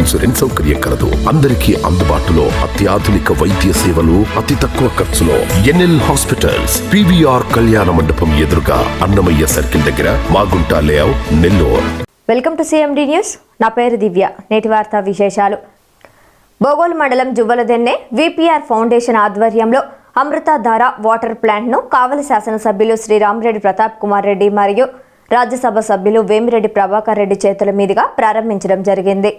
Insurance సౌకర్యం కలదు. అందరికీ అందుబాటులో అత్యాధునిక వైద్య సేవలు అతి తక్కువ ఖర్చులో ఎన్ఎల్ హాస్పిటల్స్ పివిఆర్ కళ్యాణ మండపం ఎదురుగా అన్నమయ్య సర్కిల్ దగ్గర Magunta layout Nellore. Welcome to CMD news. నా పేరు దివ్య. నేటి వార్తా విశేషాలు. బోగోల్ మండలం జువ్వలదెన్నె విపిఆర్ ఫౌండేషన్ ఆధ్వర్యంలో అమృతధార వాటర్ ప్లాంట్ను కావలి శాసనసభ్యులు శ్రీ రామిరెడ్డి ప్రతాప్ కుమార్ రెడ్డి మరియు రాజ్యసభ సభ్యులు వేమిరెడ్డి ప్రభాకర్ రెడ్డి చేతుల మీదుగా ప్రారంభించడం జరిగింది.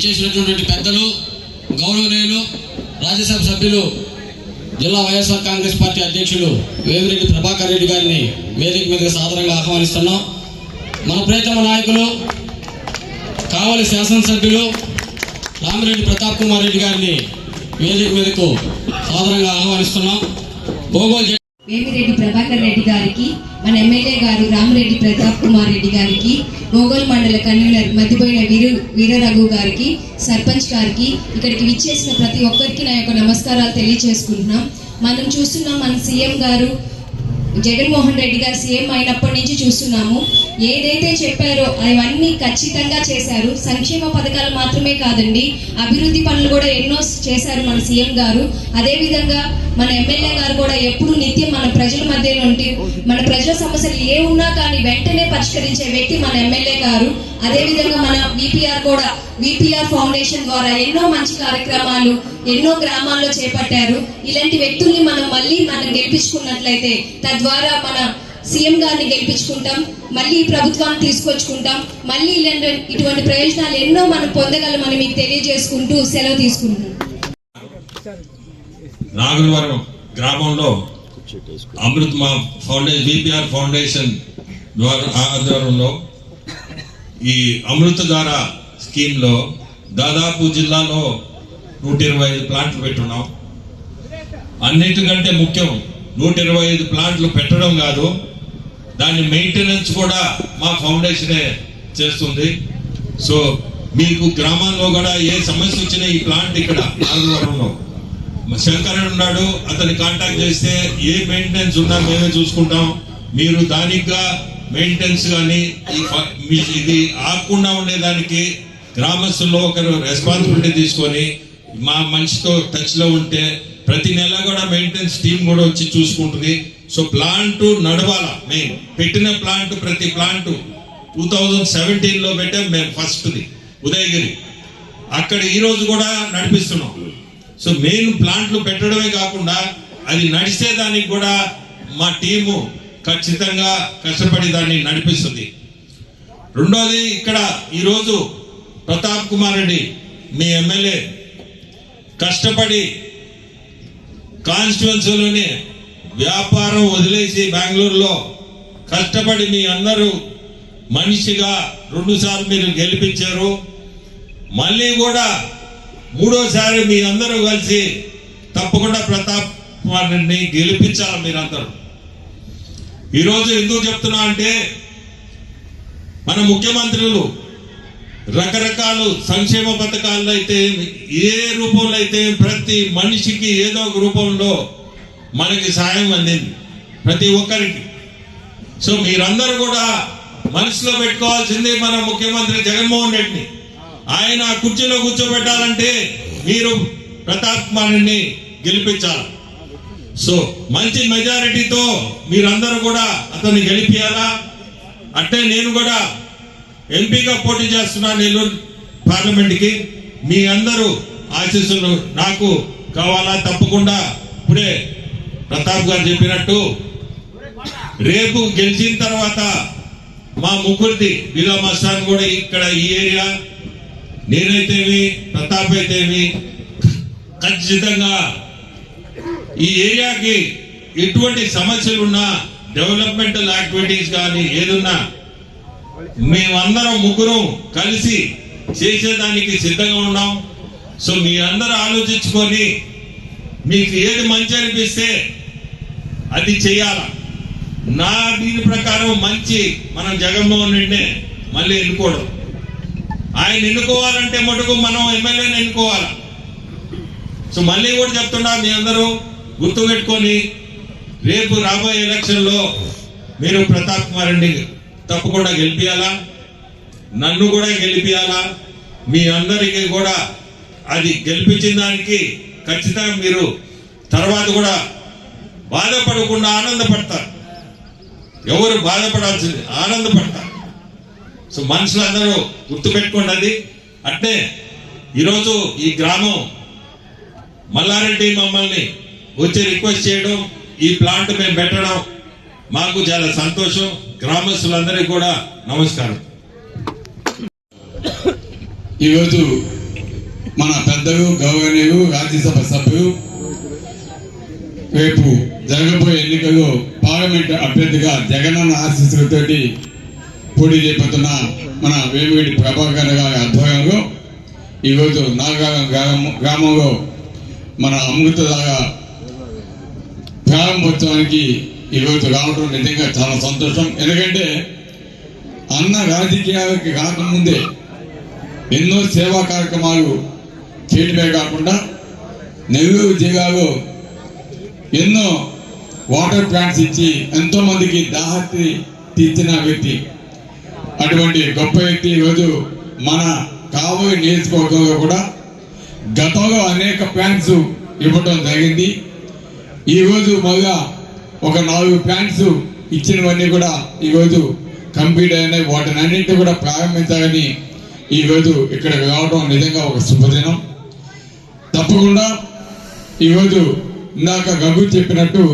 ఇచ్చేసినటువంటి పెద్దలు గౌరవనీయులు రాజ్యసభ సభ్యులు జిల్లా వైఎస్ఆర్ కాంగ్రెస్ పార్టీ అధ్యక్షులు వేమిరెడ్డి ప్రభాకర్ రెడ్డి గారిని వేదిక మీదకి సాధారణంగా ఆహ్వానిస్తున్నాం. మన ప్రియతమ నాయకులు కావలి శాసనసభ్యులు రామిరెడ్డి ప్రతాప్ కుమార్ రెడ్డి గారిని వేదిక మీదకు సాధారణంగా ఆహ్వానిస్తున్నాం. భోగోల్ వేమిరెడ్డి ప్రభాకర్ రెడ్డి గారికి మన ఎమ్మెల్యే గారు రామరెడ్డి ప్రతాప్ కుమార్ రెడ్డి గారికి మోగోల్ మండల కన్వీనర్ మధ్యపోయిన వీరు వీరరఘు గారికి సర్పంచ్ గారికి ఇక్కడికి విచ్చేసిన ప్రతి ఒక్కరికి నా యొక్క నమస్కారాలు తెలియజేసుకుంటున్నాం మనం చూస్తున్నాం మన సీఎం గారు జగన్మోహన్ రెడ్డి గారు సీఎం అయినప్పటి నుంచి చూస్తున్నాము. ఏదైతే చెప్పారో అవన్నీ ఖచ్చితంగా చేశారు. సంక్షేమ పథకాలు మాత్రమే కాదండి అభివృద్ధి పనులు కూడా ఎన్నో చేశారు మన సీఎం గారు. అదేవిధంగా మన ఎమ్మెల్యే గారు కూడా ఎప్పుడు నిత్యం మన ప్రజల మధ్య నుండి మన ప్రజల సమస్యలు ఏ ఉన్నా కానీ వెంటనే పరిష్కరించే వ్యక్తి మన ఎమ్మెల్యే గారు. అదేవిధంగా మన విపిఆర్ కూడా విపిఆర్ ఫౌండేషన్ ద్వారా ఎన్నో మంచి కార్యక్రమాలు ఎన్నో గ్రామాల్లో చేపట్టారు. ఇలాంటి వ్యక్తుల్ని మనం మళ్ళీ మనం గెలిపించుకున్నట్లయితే తద్వారా మన సీఎం గారిని గెలిపించుకుంటాం మళ్ళీ ప్రభుత్వాన్ని తీసుకొచ్చుకుంటాం మళ్ళీ ఇలాంటి ఇటువంటి ప్రయోజనాలు ఎన్నో మనం పొందగలమని మీకు తెలియజేసుకుంటూ సెలవు తీసుకుంటున్నాం. నాగులవరం గ్రామంలో అమృత్ మా ఫౌండేషన్ విపిఆర్ ఫౌండేషన్ ద్వారా ఆధ్వర్యంలో ఈ అమృత ద్వారా స్కీమ్లో దాదాపు జిల్లాలో నూట ఇరవై ఐదు ప్లాంట్లు పెట్టున్నాం. అన్నిటికంటే ముఖ్యం నూట ఇరవై ఐదు ప్లాంట్లు పెట్టడం కాదు దాని మెయింటెనెన్స్ కూడా మా ఫౌండేషనే చేస్తుంది. సో మీకు గ్రామాల్లో కూడా ఏ సమస్య వచ్చినా ఈ ప్లాంట్ ఇక్కడ నాగవరంలో శంకర్ ఉన్నాడు. అతన్ని కాంటాక్ట్ చేస్తే ఏ మెయింటెనెన్స్ ఉన్నా మేమే చూసుకుంటాం. మీరు దానిగా మెయింటెనెన్స్ కానీ మీ- ఇది ఆకుండా ఉండేదానికి గ్రామస్తుల్లో ఒకరు రెస్పాన్సిబిలిటీ తీసుకొని మా మనిషితో టచ్లో ఉంటే ప్రతి నెల కూడా మెయింటెనెన్స్ టీం కూడా వచ్చి చూసుకుంటుంది. సో ప్లాంట్ నడవాల మెయిన్ పెట్టిన ప్లాంట్ ప్రతి ప్లాంట్ టూ థౌజండ్ సెవెంటీన్లో పెట్టాం మేము ఫస్ట్ది ఉదయగిరి. అక్కడ ఈరోజు కూడా నడిపిస్తున్నాం. సో మెయిన్ ప్లాంట్లు పెట్టడమే కాకుండా అది నడిస్తే దానికి కూడా మా టీము ఖచ్చితంగా కష్టపడి దాన్ని నడిపిస్తుంది. రెండోది ఇక్కడ ఈరోజు ప్రతాప్ కుమార్ రెడ్డి మీ ఎమ్మెల్యే కష్టపడి కాన్స్టిట్యున్సీలోనే వ్యాపారం వదిలేసి బెంగళూరులో కష్టపడి మీ అందరూ మనిషిగా రెండుసార్లు మీరు గెలిపించారు. మళ్ళీ కూడా మూడోసారి మీ అందరూ కలిసి తప్పకుండా ప్రతాప్ కుమార్ రెడ్డిని గెలిపించాలి మీరందరూ. ఈరోజు ఎందుకు చెప్తున్నా అంటే మన ముఖ్యమంత్రులు రకరకాలు సంక్షేమ పథకాల్లో అయితే ఏ రూపంలో అయితే ప్రతి మనిషికి ఏదో ఒక రూపంలో మనకి సాయం అందింది ప్రతి ఒక్కరికి. సో మీరందరూ కూడా మనసులో పెట్టుకోవాల్సింది మన ముఖ్యమంత్రి జగన్మోహన్ రెడ్డిని. ఆయన కుర్చీలో కూర్చోబెట్టాలంటే మీరు ప్రతాప్ కుమార్ గెలిపించాలి. సో మంచి మెజారిటీతో మీరందరూ కూడా అతన్ని గెలిపియాలా? అంటే నేను కూడా ఎంపీగా పోటీ చేస్తున్నా నెల్లూరు పార్లమెంట్కి. మీ అందరూ ఆశీస్సులు నాకు కావాలా? తప్పకుండా ఇప్పుడే ప్రతాప్ గారు చెప్పినట్టు రేపు గెలిచిన తర్వాత మా ముగ్గురిది బిలా మస్తాన్ కూడా ఇక్కడ ఈ ఏరియా నేనైతేమి ప్రతాప్ అయితేమి ఖచ్చితంగా ఈ ఏరియాకి ఎటువంటి సమస్యలు ఉన్నా డెవలప్మెంటల్ యాక్టివిటీస్ కానీ ఏదున్నా మేమందరం ముగ్గురం కలిసి చేసేదానికి సిద్ధంగా ఉన్నాం. సో మీ అందరూ ఆలోచించుకొని మీకు ఏది మంచి అనిపిస్తే అది చేయాల? నా దీని ప్రకారం మంచి మనం జగన్మోహన్ రెడ్డినే మళ్ళీ ఎన్నుకోవడం. ఆయన ఎన్నుకోవాలంటే మటుకు మనం ఎమ్మెల్యేని ఎన్నుకోవాలి? సో మళ్ళీ కూడా చెప్తున్నా మీ అందరూ గుర్తు పెట్టుకొని రేపు రాబోయే ఎలక్షన్లో మీరు ప్రతాప్ కుమార్ రెడ్డి తప్పకుండా గెలిపియాలా? నన్ను కూడా గెలిపియాలా? మీ అందరికీ కూడా అది గెలిపించిన దానికి ఖచ్చితంగా మీరు తర్వాత కూడా బాధపడకుండా ఆనందపడతారు. ఎవరు బాధపడాల్సింది? ఆనందపడతారు. సో మనుషులు అందరూ గుర్తుపెట్టుకోండి. అది అంటే ఈరోజు ఈ గ్రామం మల్లారెడ్డి మమ్మల్ని వచ్చి రిక్వెస్ట్ చేయడం ఈ ప్లాంట్ మేము పెట్టడం మాకు చాలా సంతోషం. గ్రామస్తులందరికీ కూడా నమస్కారం. ఈరోజు మన పెద్దలు గౌరవనీయులు రాజ్యసభ సభ్యులు రేపు జరగబోయే ఎన్నికల్లో పార్లమెంట్ అభ్యర్థిగా జగనన్న ఆశీస్సులతోటి పోటీ చేపడుతున్న మన వేమిరెడ్డి ప్రభాకర్ గారి ఆధ్వర్యంలో ఈరోజు నాగారం గ్రామం గ్రామంలో మన అమృతదాగా ప్రారంభోత్సవానికి ఈరోజు రావడం నిజంగా చాలా సంతోషం. ఎందుకంటే అన్న రాజకీయాలకి కాకముందే ఎన్నో సేవా కార్యక్రమాలు చేయడమే కాకుండా నెల్లూరు జిల్లాలో ఎన్నో వాటర్ ప్లాంట్స్ ఇచ్చి ఎంతోమందికి మందికి తీర్చిన వ్యక్తి అటువంటి గొప్ప వ్యక్తి ఈరోజు మన కాబోయే నియోజకవర్గంలో కూడా గతంలో అనేక ప్యాంట్స్ ఇవ్వడం జరిగింది. ఈరోజు మళ్ళా ఒక నాలుగు ప్యాంట్స్ ఇచ్చినవన్నీ కూడా ఈరోజు కంప్లీట్ అయినాయి. వాటిని అన్నింటినీ కూడా ప్రారంభించాలని ఈరోజు ఇక్కడికి రావడం నిజంగా ఒక శుభదినం. తప్పకుండా ఈరోజు ఇందాక గంగు చెప్పినట్టు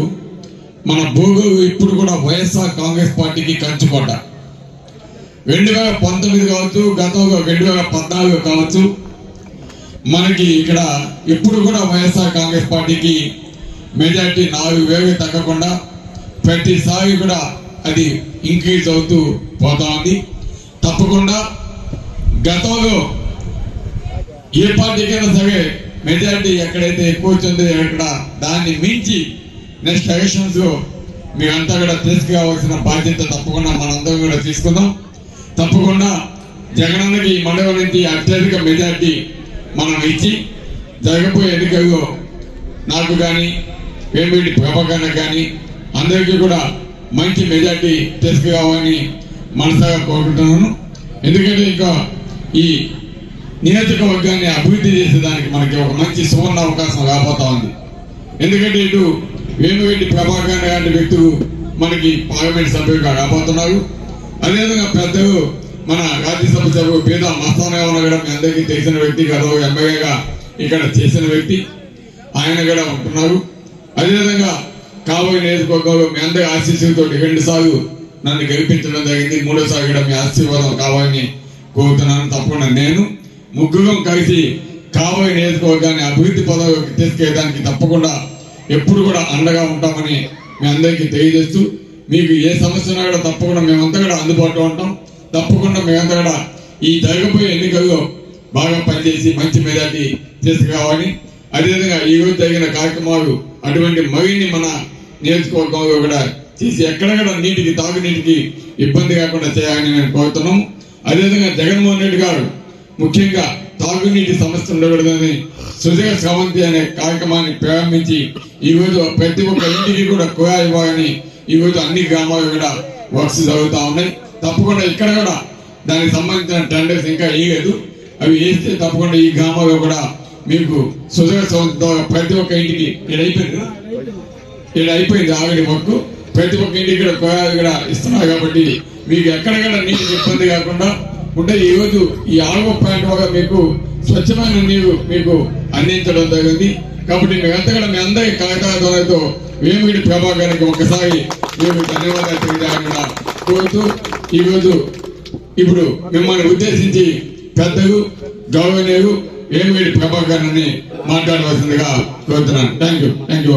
మన భూగోళం ఇప్పుడు కూడా వైఎస్ఆర్ కాంగ్రెస్ పార్టీకి కంచుకోట. రెండు వేల పంతొమ్మిది కావచ్చు గతంలో రెండు వేల పద్నాలుగు కావచ్చు మనకి ఇక్కడ ఎప్పుడు కూడా వైఎస్ఆర్ కాంగ్రెస్ పార్టీకి మెజార్టీ నాలుగు వేలు తగ్గకుండా ప్రతిసారి కూడా అది ఇంక్రీజ్ అవుతూ పోతా ఉంది తప్పకుండా గతంలో ఏ పార్టీకైనా సరే మెజారిటీ ఎక్కడైతే ఎక్కువ వచ్చిందో ఎక్కడ దాన్ని మించి నెక్స్ట్ ఎలక్షన్స్ మీరంతా కూడా తీసుకురావాల్సిన బాధ్యత తప్పకుండా మనందరం కూడా తీసుకుందాం. తప్పకుండా జగనన్నకి ఈ మండలం నుంచి అత్యధిక మెజార్టీ మనం ఇచ్చి జరగబోయే ఎన్నికల్లో నాకు కానీ వేమిరెడ్డి ప్రభాకర్ కానీ అందరికీ కూడా మంచి మెజార్టీ తీసుకురావాలని మనసాగా కోరుకుంటున్నాను. ఎందుకంటే ఇంకా ఈ నియోజకవర్గాన్ని అభివృద్ధి చేసేదానికి మనకి ఒక మంచి సువర్ణ అవకాశం రాబోతా ఉంది. ఎందుకంటే ఇటు వేమిరెడ్డి ప్రభాకర్ లాంటి వ్యక్తులు మనకి పార్లమెంట్ సభ్యులుగా రాబోతున్నారు. అదేవిధంగా పెద్దలు మన రాజ్యసభ సభ్యులు పేద ఉన్న కూడా మీ అందరికీ తెలిసిన వ్యక్తి గతంలో ఎమ్మెల్యేగా ఇక్కడ చేసిన వ్యక్తి. ఆయన కూడా ఉంటున్నారు. అదేవిధంగా కాబోయే నియోజకవర్గంలో మీ అందరి ఆశీస్సులతో రెండు సార్లు నన్ను గెలిపించడం జరిగింది. మూడోసారి కూడా మీ ఆశీర్వాదం కావాలని కోరుతున్నాను. తప్పకుండా నేను ముగ్గురం కలిసి కాబోయే నియోజకవర్గాన్ని అభివృద్ధి పదవికి తీసుకెళ్ళడానికి తప్పకుండా ఎప్పుడు కూడా అండగా ఉంటామని మీ అందరికీ తెలియజేస్తూ మీకు ఏ సమస్య ఉన్నా కూడా తప్పకుండా మేమంతా కూడా అందుబాటులో ఉంటాం. తప్పకుండా మేమంతా కూడా ఈ జరగబోయే ఎన్నికల్లో బాగా పనిచేసి మంచి మెజార్టీ తీసుకురావాలని అదేవిధంగా ఈ రోజు జరిగిన కార్యక్రమాలు అటువంటి మరిన్ని మన నియోజకవర్గంలో కూడా చేసి ఎక్కడెక్కడ నీటికి తాగునీటికి ఇబ్బంది కాకుండా చేయాలని నేను కోరుతున్నాం. అదేవిధంగా జగన్మోహన్ రెడ్డి గారు ముఖ్యంగా తాగునీటి సమస్య ఉండకూడదని సుజగ స్రవంతి అనే కార్యక్రమాన్ని ప్రారంభించి ఈ రోజు ప్రతి ఒక్క ఇంటికి కూడా కుయా ఇవ్వాలని ఈ రోజు అన్ని గ్రామాలు కూడా వర్క్స్ జరుగుతూ ఉన్నాయి. తప్పకుండా ఇక్కడ కూడా దానికి సంబంధించిన టెండర్స్ ఇంకా వేయలేదు. అవి వేస్తే తప్పకుండా ఈ గ్రామాల్లో కూడా మీకు సుజల ప్రతి ఒక్క ఇంటికి ఇక్కడ అయిపోయింది ఇక్కడ అయిపోయింది ఆవిడ మొక్కు ప్రతి ఒక్క ఇంటికి కూడా కుయాలు కూడా ఇస్తున్నారు కాబట్టి మీకు ఎక్కడ కూడా నీటికి ఇబ్బంది కాకుండా ఉంటే ఈ రోజు ఈ ఆల్వ ప్లాంట్ వల్ల మీకు స్వచ్ఛమైన నీరు మీకు అందించడం జరిగింది. కాబట్టి మేమంతా కూడా మీ అందరి కళాకారులతో వేమిడి ప్రభాకర్కి ఒకసారి మేము ధన్యవాదాలు తెలియజేయాలని కోరుతూ ఈరోజు ఇప్పుడు మిమ్మల్ని ఉద్దేశించి పెద్దలు గౌరవనీయులు వేమిడి ప్రభాకర్ అని మాట్లాడవలసిందిగా కోరుతున్నాను. Thank you thank you